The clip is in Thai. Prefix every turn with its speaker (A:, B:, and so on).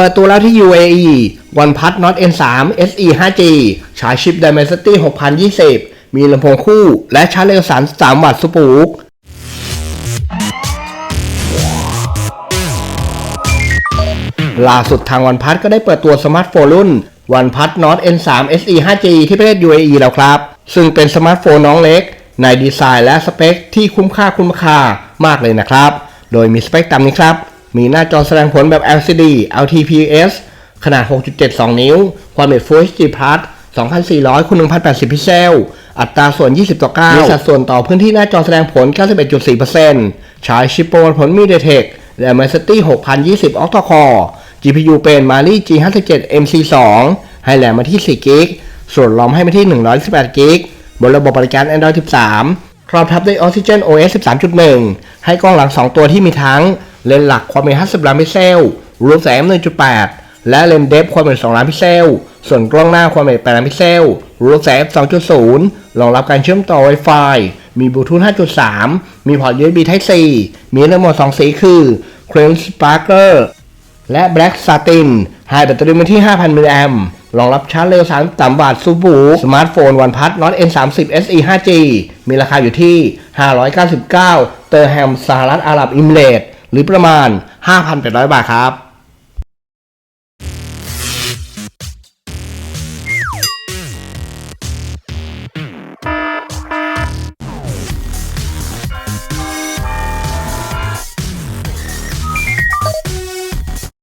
A: ปิดตัวแล้วที่ UAE OnePlus Nord N3 SE 5G ฉายชิป Dimensity 6020 มีลำโพงคู่ และชาร์จเร็ว33วัตต์สุปลูกล่าสุดทาง OnePlus ก็ได้เปิดตัวสมาร์ทโฟนรุ่น OnePlus Nord N3 SE 5G ที่ประเทศ UAE แล้วครับ ซึ่งเป็นสมาร์ทโฟนน้องเล็ก ในดีไซน์และสเปคที่คุ้มค่าคุ้มค่ามากเลยนะครับ โดยมีสเปคตามนี้ครับ มีหน้าจอแสดงผลแบบ LCD LTPS ขนาด 6.72 นิ้ว ความละเอียด Full HD Plus 2400คูณ1080 พิกเซล อัตราส่วน 20 ต่อ 9 มีสัดส่วนต่อพื้นที่หน้าจอแสดงผล 91.4%ใช้ชิปโปรผล MediaTek Dimensity 6020 Octa Core GPU เป็น Mali G57 MC2 ให้แรมมาที่4กิกส่วนรอมให้มาที่ 118กิกบนระบบบบริการ Android 13 ครอบทับด้วย Oxygen OS 13.1 ให้กล้องหลัง 2 ตัวที่มีทั้ง เลนหลักความเป็น 50 ล้านพิกเซลรูปแสง 1.8 และเลนเดฟความเป็น 2 ล้านพิกเซล ส่วนกล้องหน้าความเป็น 8 ล้านพิกเซลรูปแสง 2.0 รองรับการเชื่อมต่อ Wi-Fi มีบลูทูธ 5.3 มีพอร์ต USB Type C มีเรื่องหมด2สีคือ Chrome Sparkler และ Black Satin ให้แบตเตอรี่มาที่ 5,000 มิลลิแอมป์รองรับชาร์จเร็ว 33 วัตต์ซูบูสมาร์ทโฟน OnePlus Nord N30 SE 5G มีราคาอยู่ที่ 599 เตอร์แฮมสหรัฐอาหรับอิมิเรตส์ หรือประมาณ 5,800 บาทครับ